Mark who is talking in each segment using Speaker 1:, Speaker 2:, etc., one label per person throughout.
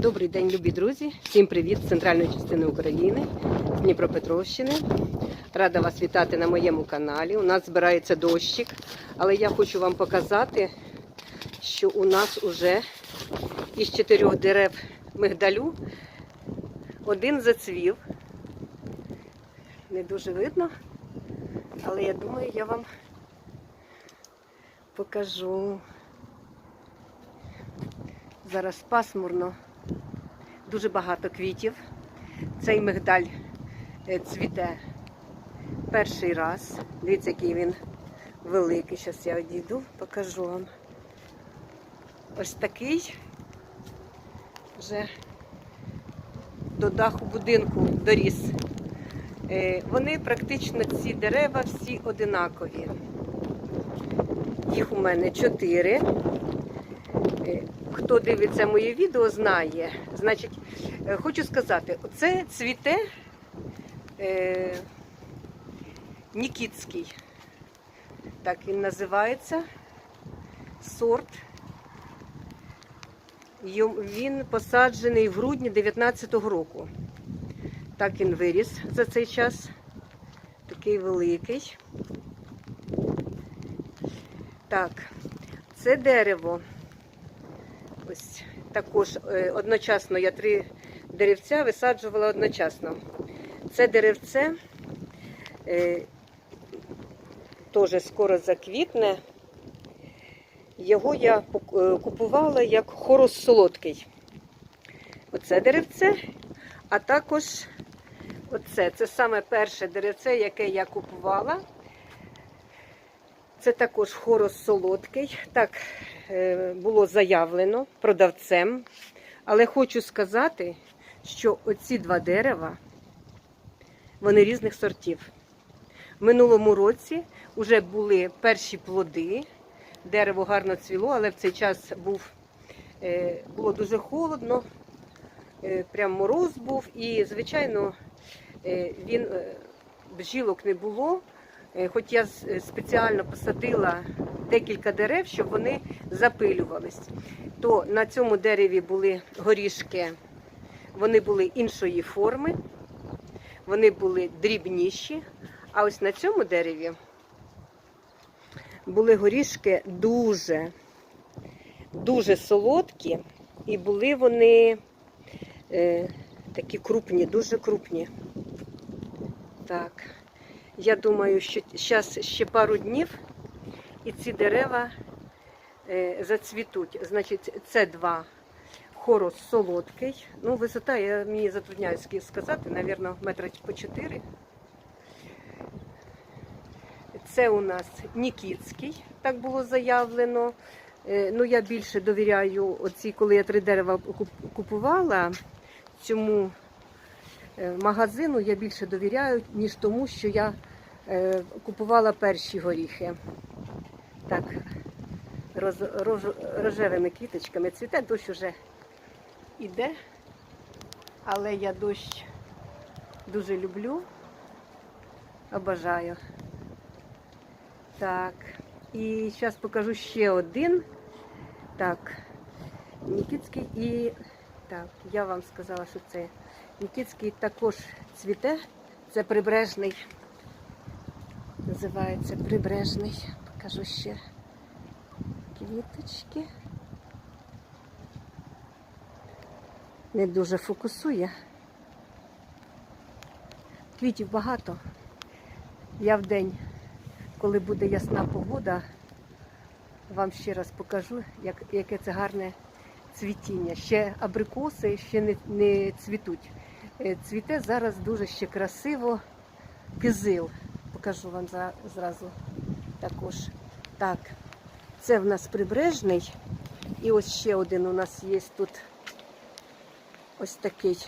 Speaker 1: Добрий день, любі друзі! Всім привіт з центральної частини України, з Дніпропетровщини. Рада вас вітати на моєму каналі. У нас збирається дощик, але я хочу вам показати, що у нас уже із чотирьох дерев мигдалю один зацвів. Не дуже видно, але я думаю, я вам покажу. Зараз пасмурно, дуже багато квітів. Цей мигдаль е, цвіте перший раз. Дивіться, який він великий. Зараз я одійду, покажу вам. Ось такий вже до даху будинку доріс. Е, Вони практично ці дерева всі одинакові. Їх у мене чотири. Хто дивиться моє відео, знає. Значить, е, хочу сказати, це цвіте е, Нікітський. Так він називається. Сорт. Він посаджений в грудні 19-го року. Так він виріс за цей час. Такий великий. Так, це дерево. Ось також е, одночасно я три деревця висаджувала одночасно. Це деревце е, теж скоро заквітне. Його я е, купувала як хорос солодкий. Оце деревце, а також оце. Це саме перше деревце, яке я купувала. Це також хорос солодкий. Так е, було заявлено продавцем. Але хочу сказати, що оці два дерева, вони різних сортів. В минулому році вже були перші плоди. Дерево гарно цвіло, але в цей час був, е, було дуже холодно, е, прям мороз був. І, звичайно, він бджілок не було. Е, Хоч я е, спеціально посадила декілька дерев, щоб вони запилювались. То на цьому дереві були горішки, вони були іншої форми, вони були дрібніші. А ось на цьому дереві були горішки дуже, дуже солодкі, і були вони е, такі крупні, дуже крупні. Так. Я думаю, що зараз ще пару днів і ці дерева е, зацвітуть. Значить, це два. Хорос солодкий. Ну, висота, я мені затрудняюсь сказати, мабуть, метра по чотири. Це у нас Нікітський, так було заявлено. Е, Ну, я більше довіряю, оці, коли я три дерева купувала, цьому е, магазину я більше довіряю, ніж тому, що я купувала перші горіхи. Так, роз, рож, рожевими квіточками цвіте, дощ уже іде, але я дощ дуже люблю, обожаю. Так, і зараз покажу ще один. Так, Нікітський і так, я вам сказала, що це Нікітський також цвіте. Це прибережний. Називається прибережний. Покажу ще квіточки. Не дуже фокусує. Квітів багато. Я в день, коли буде ясна погода, вам ще раз покажу, як, яке це гарне цвітіння. Ще абрикоси ще не, не цвітуть. Е, Цвіте зараз дуже ще красиво кизил. Покажу вам зразу також. Так, це в нас прибережний. І ось ще один у нас є тут ось такий.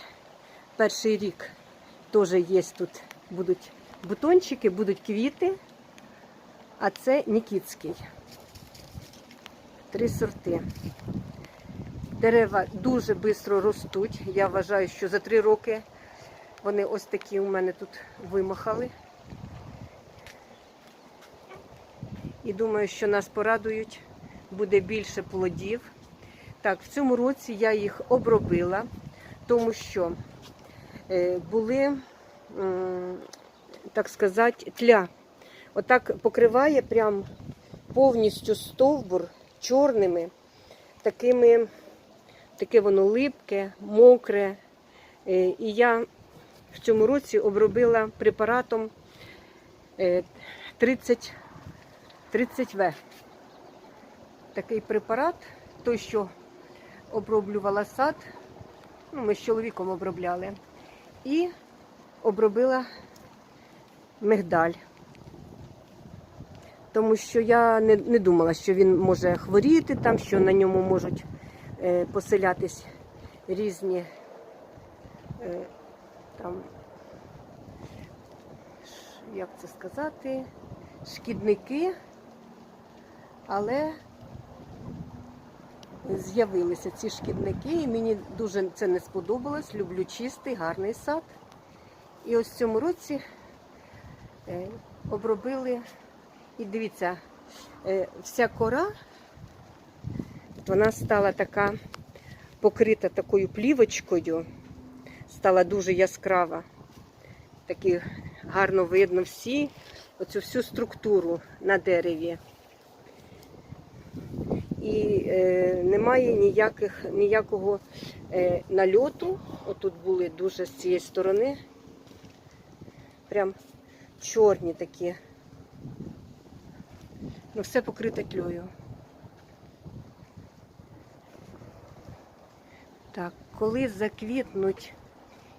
Speaker 1: Перший рік теж є тут будуть бутончики, будуть квіти. А це Нікітський. Три сорти. Дерева дуже швидко ростуть. Я вважаю, що за три роки вони ось такі у мене тут вимахали. І думаю, що нас порадують, буде більше плодів. Так, в цьому році я їх обробила, тому що е, були, так сказати, тля. Отак покриває прям повністю стовбур чорними, такими, таке воно липке, мокре. Е, І я в цьому році обробила препаратом е, 30, 30В. Такий препарат, той, що оброблювала сад, ну, ми з чоловіком обробляли, і обробила мигдаль. Тому що я не, не думала, що він може хворіти, там, що на ньому можуть е, поселятись різні е, там, як це сказати, шкідники, але з'явилися ці шкідники, і мені дуже це не сподобалось. Люблю чистий, гарний сад. І ось в цьому році е, обробили, і дивіться, е, вся кора, вона стала така покрита такою плівочкою, стала дуже яскрава. Такі гарно видно всі, оцю всю структуру на дереві. І е, немає ніяких, ніякого е, нальоту. Отут були дуже з цієї сторони. Прям чорні такі. Ну, все покрите тлею. Так, коли заквітнуть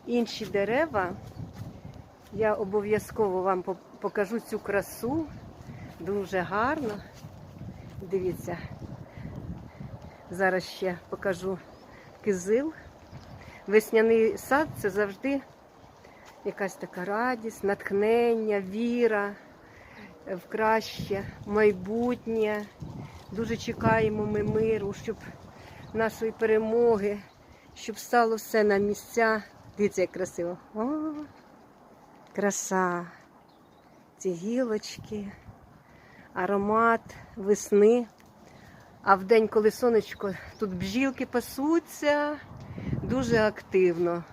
Speaker 1: інші дерева, я обов'язково вам покажу цю красу. Дуже гарно. Дивіться. Зараз ще покажу кизил. Весняний сад це завжди якась така радість, натхнення, віра в краще майбутнє. Дуже чекаємо ми миру, щоб нашої перемоги, щоб стало все на місця. Дивіться, як красиво. О, краса. Ці гілочки, аромат весни. А в день, коли сонечко, тут бжілки пасуться дуже активно.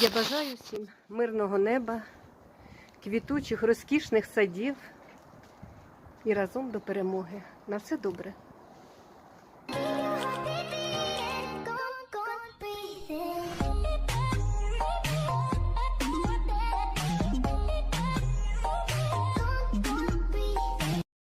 Speaker 1: Я бажаю всім мирного неба, квітучих, розкішних садів і разом до перемоги. На все добре.